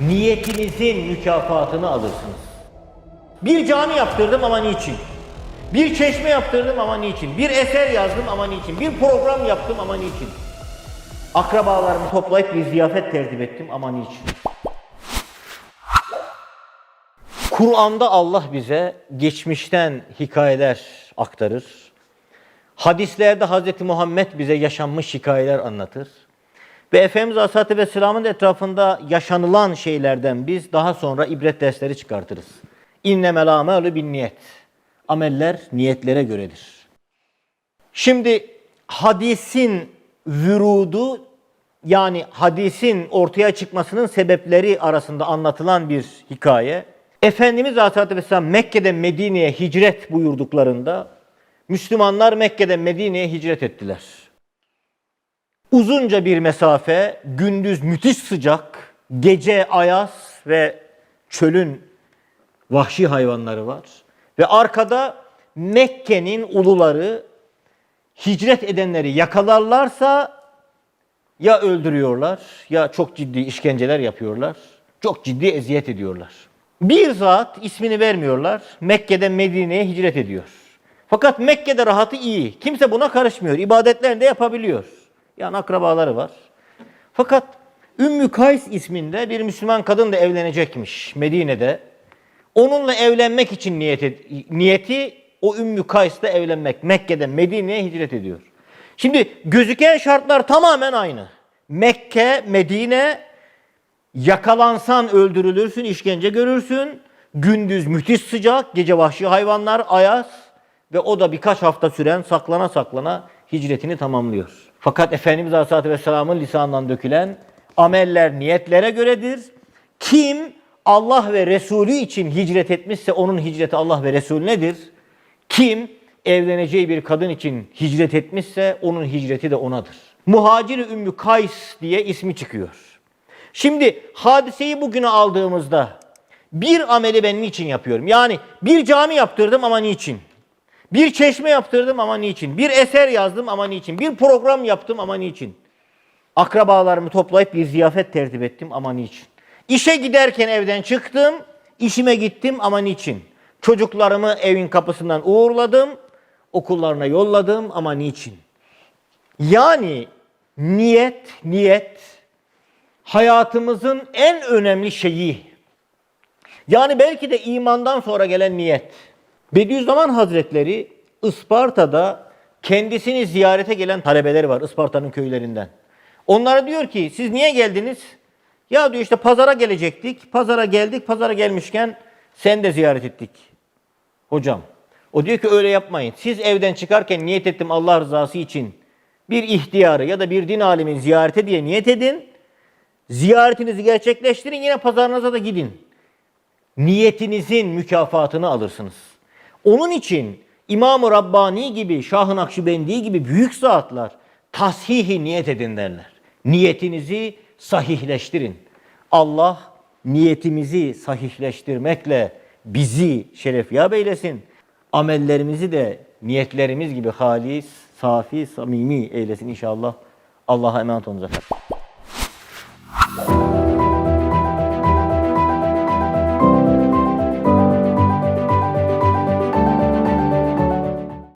Niyetinizin mükafatını alırsınız. Bir cami yaptırdım ama niçin? Bir çeşme yaptırdım ama niçin? Bir eser yazdım ama niçin? Bir program yaptım ama niçin? Akrabalarımı toplayıp bir ziyafet tertip ettim ama niçin? Kur'an'da Allah bize geçmişten hikayeler aktarır. Hadislerde Hz. Muhammed bize yaşanmış hikayeler anlatır. Ve Efendimiz Aleyhisselatü Vesselam'ın etrafında yaşanılan şeylerden biz daha sonra ibret dersleri çıkartırız. İnnemel amelü bin niyet. Ameller niyetlere göredir. Şimdi hadisin vürudu yani hadisin ortaya çıkmasının sebepleri arasında anlatılan bir hikaye. Efendimiz Aleyhisselatü Vesselam Mekke'den Medine'ye hicret buyurduklarında Müslümanlar Mekke'den Medine'ye hicret ettiler. Uzunca bir mesafe, gündüz müthiş sıcak, gece ayaz ve çölün vahşi hayvanları var. Ve arkada Mekke'nin uluları hicret edenleri yakalarlarsa ya öldürüyorlar ya çok ciddi işkenceler yapıyorlar. Çok ciddi eziyet ediyorlar. Bir zat ismini vermiyorlar. Mekke'den Medine'ye hicret ediyor. Fakat Mekke'de rahatı iyi. Kimse buna karışmıyor. İbadetlerini de yapabiliyor. Yani akrabaları var. Fakat Ümmü Kays isminde bir Müslüman kadın da evlenecekmiş Medine'de. Onunla evlenmek için niyet ed- niyeti o Ümmü Kays'la evlenmek. Mekke'den Medine'ye hicret ediyor. Şimdi gözüken şartlar tamamen aynı. Mekke, Medine yakalansan öldürülürsün, işkence görürsün. Gündüz müthiş sıcak, gece vahşi hayvanlar, ayaz ve o da birkaç hafta süren saklana saklana hicretini tamamlıyor. Fakat Efendimiz Aleyhisselatü Vesselam'ın lisanından dökülen ameller niyetlere göredir. Kim Allah ve Resulü için hicret etmişse onun hicreti Allah ve Resulünedir. Kim evleneceği bir kadın için hicret etmişse onun hicreti de onadır. Muhacir Ümmü Kays diye ismi çıkıyor. Şimdi hadiseyi bugüne aldığımızda bir ameli ben niçin yapıyorum? Yani bir cami yaptırdım ama niçin? Bir çeşme yaptırdım ama niçin? Bir eser yazdım ama niçin? Bir program yaptım ama niçin? Akrabalarımı toplayıp bir ziyafet tertip ettim ama niçin? İşe giderken evden çıktım, işime gittim ama niçin? Çocuklarımı evin kapısından uğurladım, okullarına yolladım ama niçin? Yani niyet, niyet hayatımızın en önemli şeyi. Yani belki de imandan sonra gelen niyet. Bediüzzaman Hazretleri Isparta'da kendisini ziyarete gelen talebeleri var Isparta'nın köylerinden. Onlara diyor ki siz niye geldiniz? Ya diyor işte pazara gelecektik. Pazara geldik. Pazara gelmişken sen de ziyaret ettik. Hocam. O diyor ki öyle yapmayın. Siz evden çıkarken niyet ettim Allah rızası için. Bir ihtiyarı ya da bir din alimin ziyarete diye niyet edin. Ziyaretinizi gerçekleştirin yine pazarınıza da gidin. Niyetinizin mükafatını alırsınız. Onun için İmam-ı Rabbani gibi, Şah-ı Nakşibendi gibi büyük zatlar tashihi niyet edin derler. Niyetinizi sahihleştirin. Allah niyetimizi sahihleştirmekle bizi şerefyab eylesin. Amellerimizi de niyetlerimiz gibi halis, safi, samimi eylesin inşallah. Allah'a emanet olunuz efendim.